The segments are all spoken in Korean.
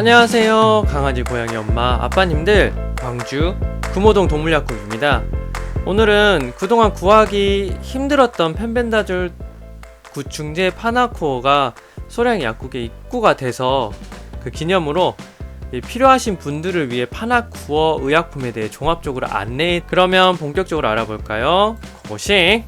안녕하세요. 강아지 고양이 엄마 아빠님들 광주 금호동 동물약국입니다. 오늘은 그동안 구하기 힘들었던 펜벤다졸 구충제 파나코가 소량 약국에 입구가 돼서 그 기념으로 이 필요하신 분들을 위해 파나쿠어 의약품에 대해 종합적으로 안내 그러면 본격적으로 알아볼까요? 고고싱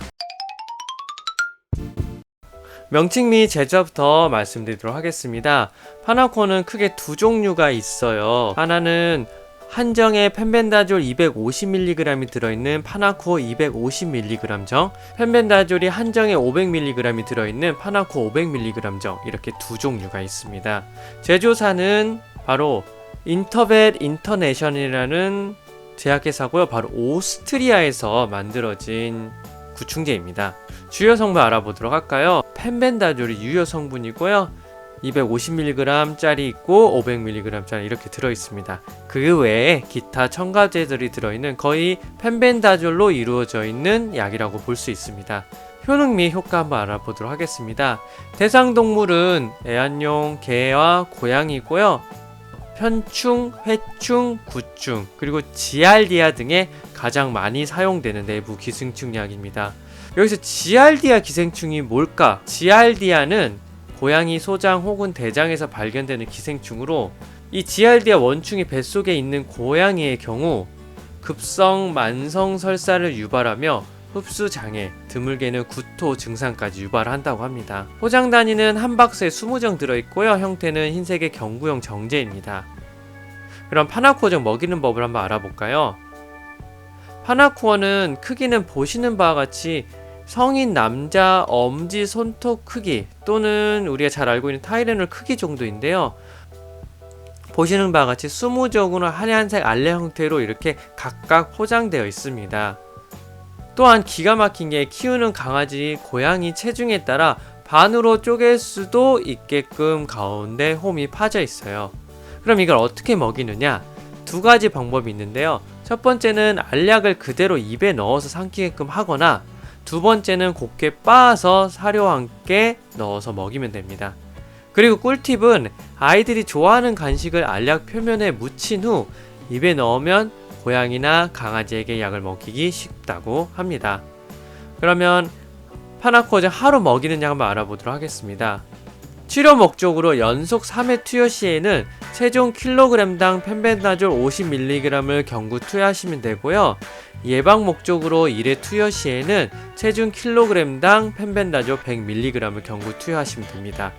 명칭 및 제조부터 말씀드리도록 하겠습니다. 파나코는 크게 두 종류가 있어요. 하나는 한정의 펜벤다졸 250mg이 들어있는 파나코어 250mg정, 펜벤다졸이 한정의 500mg이 들어있는 파나코어 500mg정 이렇게 두 종류가 있습니다. 제조사는 바로 인터벳 인터내셔널이라는 제약회사고요. 바로 오스트리아에서 만들어진 구충제입니다. 주요 성분 알아보도록 할까요? 펜벤다졸이 유효 성분이고요. 250mg짜리 있고 500mg짜리 이렇게 들어 있습니다. 그 외에 기타 첨가제들이 들어 있는 거의 펜벤다졸로 이루어져 있는 약이라고 볼 수 있습니다. 효능 및 효과 한번 알아보도록 하겠습니다. 대상 동물은 애완용 개와 고양이고요. 편충, 회충, 구충, 그리고 지알디아 등에 가장 많이 사용되는 내부 기생충 약입니다. 여기서 지알디아 기생충이 뭘까? 지알디아는 고양이 소장 혹은 대장에서 발견되는 기생충으로 이 지알디아 원충이 뱃속에 있는 고양이의 경우 급성 만성 설사를 유발하며 흡수 장애, 드물게는 구토 증상까지 유발한다고 합니다. 포장 단위는 한 박스에 20정 들어 있고요. 형태는 흰색의 경구용 정제입니다. 그럼 파나코어정 먹이는 법을 한번 알아볼까요? 파나코어는 크기는 보시는 바와 같이 성인 남자 엄지 손톱 크기 또는 우리가 잘 알고 있는 타이레놀 크기 정도인데요. 보시는 바와 같이 수무적으로 하얀색 알레 형태로 이렇게 각각 포장되어 있습니다. 또한 기가 막힌 게 키우는 강아지, 고양이 체중에 따라 반으로 쪼갤 수도 있게끔 가운데 홈이 파져 있어요. 그럼 이걸 어떻게 먹이느냐? 두 가지 방법이 있는데요. 첫 번째는 알약을 그대로 입에 넣어서 삼키게끔 하거나 두 번째는 곱게 빻아서 사료와 함께 넣어서 먹이면 됩니다. 그리고 꿀팁은 아이들이 좋아하는 간식을 알약 표면에 묻힌 후 입에 넣으면 고양이나 강아지에게 약을 먹이기 쉽다고 합니다. 그러면 파나코제 하루 먹이는 약 한번 알아보도록 하겠습니다. 치료 목적으로 연속 3회 투여 시에는 최종 킬로그램당 펜벤다졸 50mg을 경구 투여하시면 되고요. 예방 목적으로 1회 투여 시에는 체중 킬로그램당 펜벤다졸 100mg을 경구 투여하시면 됩니다.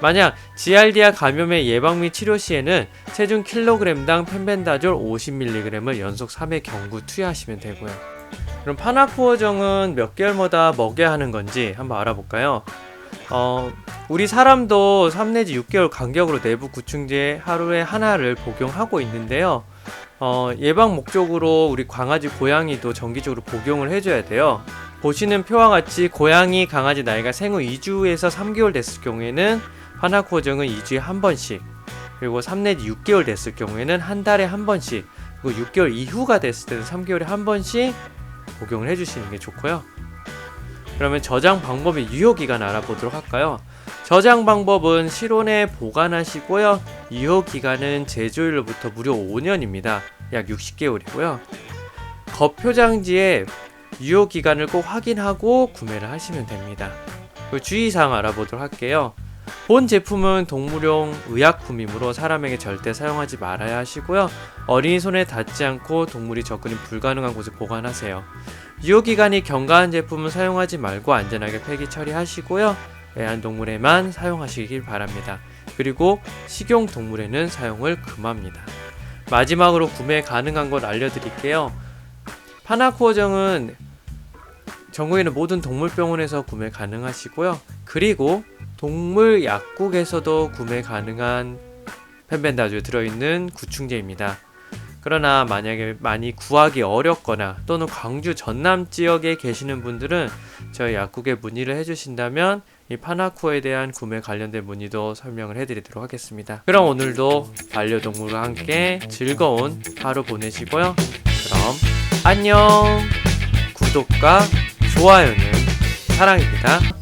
만약 지알디아 감염의 예방 및 치료 시에는 체중 킬로그램당 펜벤다졸 50mg을 연속 3회 경구 투여하시면 되고요. 그럼 파나코어정은 몇 개월마다 먹여야 하는 건지 한번 알아볼까요? 어, 우리 사람도 3 내지 6개월 간격으로 내부 구충제 하루에 하나를 복용하고 있는데요. 어, 예방 목적으로 우리 강아지, 고양이도 정기적으로 복용을 해줘야 돼요. 보시는 표와 같이 고양이, 강아지 나이가 생후 2주에서 3개월 됐을 경우에는 파나코정은 2주에 한 번씩, 그리고 3 내지 6개월 됐을 경우에는 한 달에 한 번씩, 그리고 6개월 이후가 됐을 때는 3개월에 한 번씩 복용을 해주시는 게 좋고요. 그러면 저장 방법의 유효 기간 알아보도록 할까요? 저장 방법은 실온에 보관하시고요. 유효 기간은 제조일로부터 무려 5년입니다. 약 60개월이고요. 겉표장지에 유효 기간을 꼭 확인하고 구매를 하시면 됩니다. 주의사항 알아보도록 할게요. 본 제품은 동물용 의약품이므로 사람에게 절대 사용하지 말아야 하시고요. 어린이 손에 닿지 않고 동물이 접근이 불가능한 곳에 보관하세요. 유효기간이 경과한 제품은 사용하지 말고 안전하게 폐기 처리하시고요. 애완동물에만 사용하시길 바랍니다. 그리고 식용동물에는 사용을 금합니다. 마지막으로 구매 가능한 걸 알려드릴게요. 파나코어정은 전국에는 모든 동물병원에서 구매 가능하시고요. 그리고 동물 약국에서도 구매 가능한 펜벤다주 들어있는 구충제입니다. 그러나 만약에 많이 구하기 어렵거나 또는 광주 전남 지역에 계시는 분들은 저희 약국에 문의를 해주신다면 이 파나코에 대한 구매 관련된 문의도 설명을 해드리도록 하겠습니다. 그럼 오늘도 반려동물과 함께 즐거운 하루 보내시고요. 그럼 안녕! 구독과 좋아요는 사랑입니다.